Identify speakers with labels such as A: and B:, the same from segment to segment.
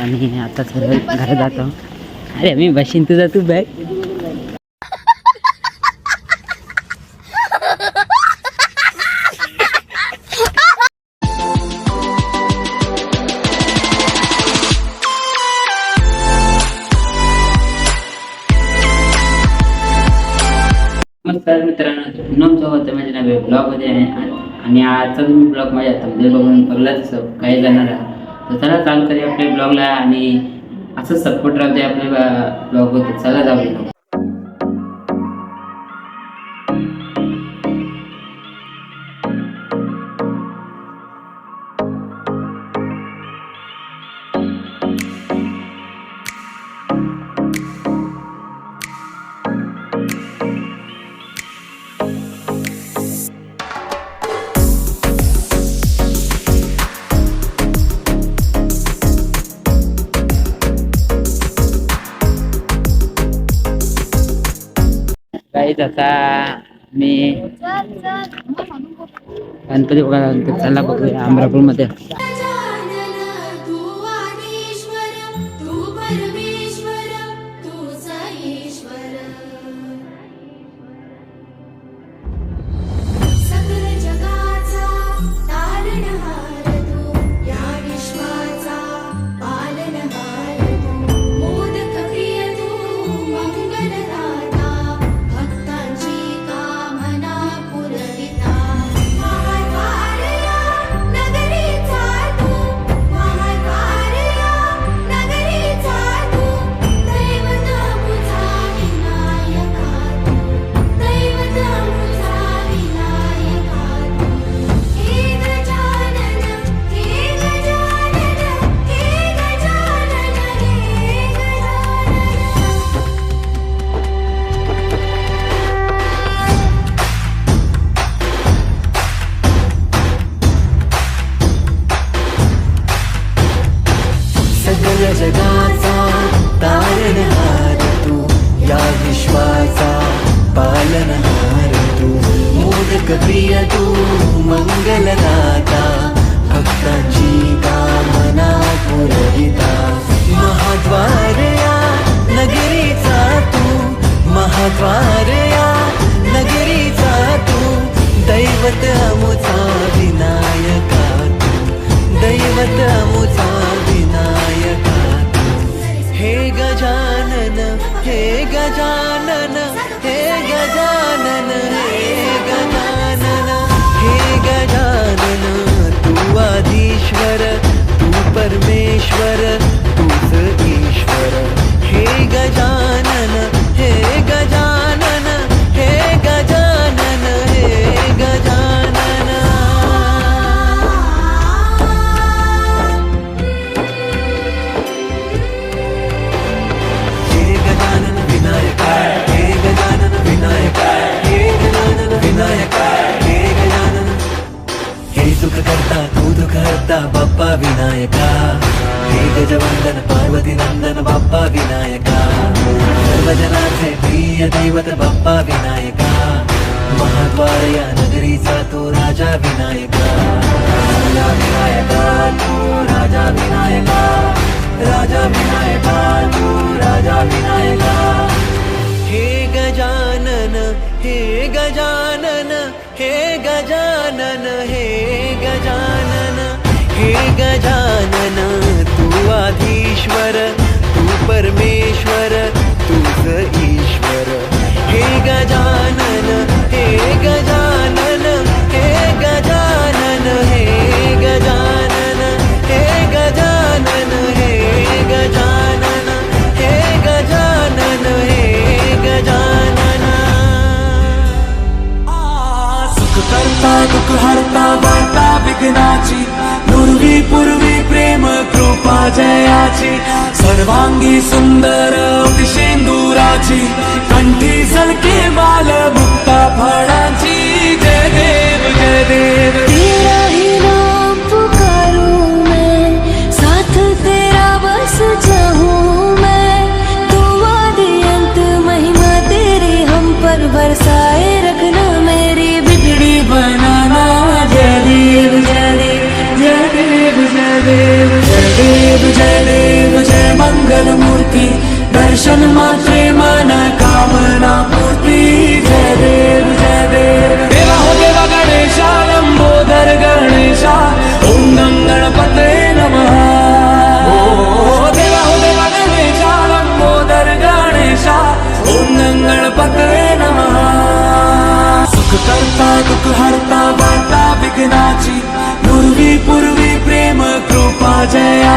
A: आम्ही आणि आता सर्व घरात जातो. अरे मी बशीन तुझा तू बॅग नम सोबत माझ्या म्हणजे नव्या ब्लॉगमध्ये आहे आणि- आजचा तुम्ही ब्लॉग माझ्या थंबनेल बघून बघलाच काही जाणार आहात. तर चला चालू करूया आपल्या ब्लॉगला आणि असंच सपोर्ट राहू दे आपल्या ब्लॉगमध्ये चला जाऊया. काहीच आता मी गणपती बघायला चला बघूया अमरापूरमध्ये
B: वारया नगरीचा तू दैवत
C: अमुचा विनायका तू दैवत अमुचा विनायका हे गजानन हे गजानन गजवंदन पार्वती नंदन बाप्पा विनायका. सर्वजनाचे प्रिय दैवत बाप्पा विनायका. महाद्वार या नगरीचा तो राजा विनायका. राजा विनायका तू राजा विनायका. राजा विनायका तू राजा विनायका. हे गजानन हे तू आधीश्वर तू परमेश्वर तूच ईश्वर. हे गजानन हे गजानन हे गजानन हे गजानन हे गजानन हे गजानन हे गजानन हे गजानन.
D: सुख करता दुःख हरता वार्ता विघ्नाची. पूर्वी पूर्वी प्रेम कृपा जयाची सर्वांगी सुंदर शेंदुराची कंठी सलके बाल मुक्ता फळाची. जय देव जय देव.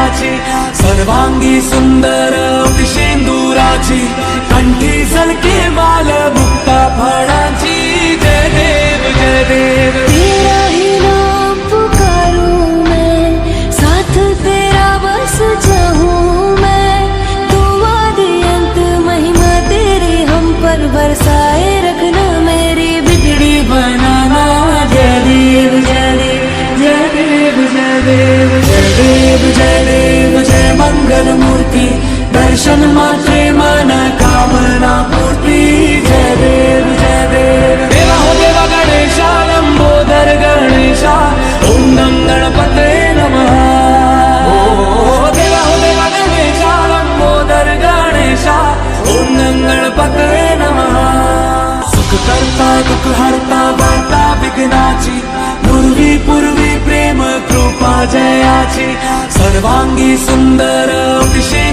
D: जयाची सर्वांगी सुंदर शेंदुराची कंठी सलके माल मुक्ता फळाची. जय देव जय देव. सर्वांगी सुंदर विषय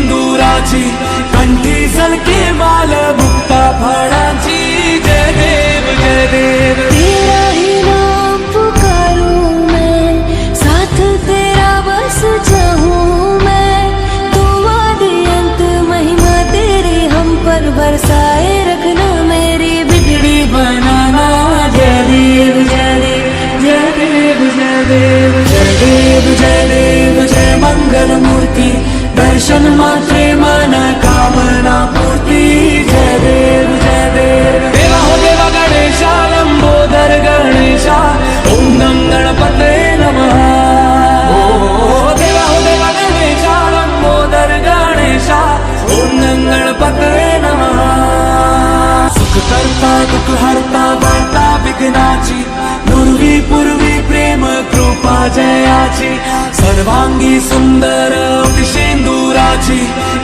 D: दर्शन मात्रे मन कामना जयाची सर्वांगी सुंदर शेंदुराची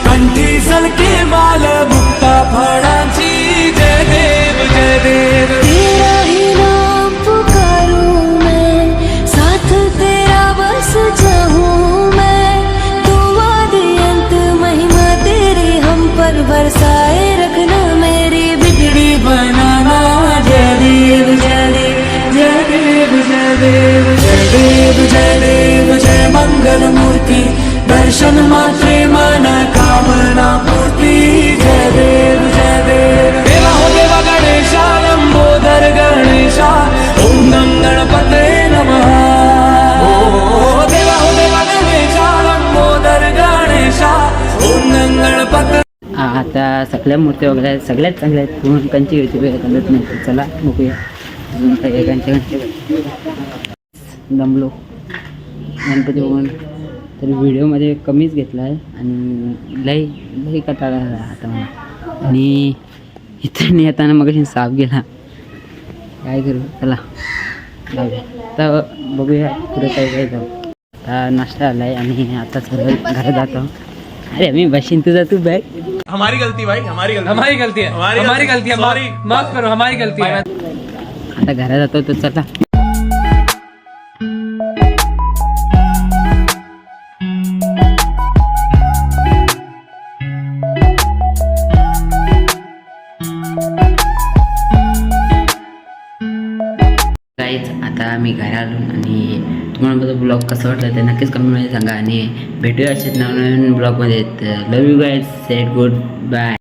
D: कंठी सलके माल मुक्ता फळाची. जय देव जय देव. दर्शन मन कामना जय देव जय देव देवा हो देवा गणेशा लंबोदर गणेशा ओम गं गणपते देवा हो देवा गणेशा लंबोदर गणेशा ओम गणपते
A: आता सगळ्या मूर्त्या वगैरे आहेत, सगळ्यात चांगल्या आहेत. पूर्ण कंची होती वेळ कळत नाही चला बघूया. अजून काही एकांचे दमलो. गणपती भगवान तर व्हिडिओमध्ये कमीच घेतला आहे आणि लई लई कटाळा आला आता मला. आणि इथं येताना मग साप गेला. काय करू? चला. जाऊया आता बघूया पुढे काय काय जाऊ. आता नाश्ता आला आहे आणि आता सरळ घरात जातो अरे मी बशीन तुझा तू बॅग.
E: हमारी गलती भाई हमारी गलती.
F: हमारी गलती है।
E: हमारी गलती.
F: है। माफ करो हमारी गलती है।
A: आता घरात जातो तर चला. आम्ही घरी आलो आणि तुम्हाला माझा ब्लॉग कसं वाटला ते नक्कीच कमेंटमध्ये सांगा. आणि भेटूया असेच नवनवीन ब्लॉगमध्ये. Love you guys set goodbye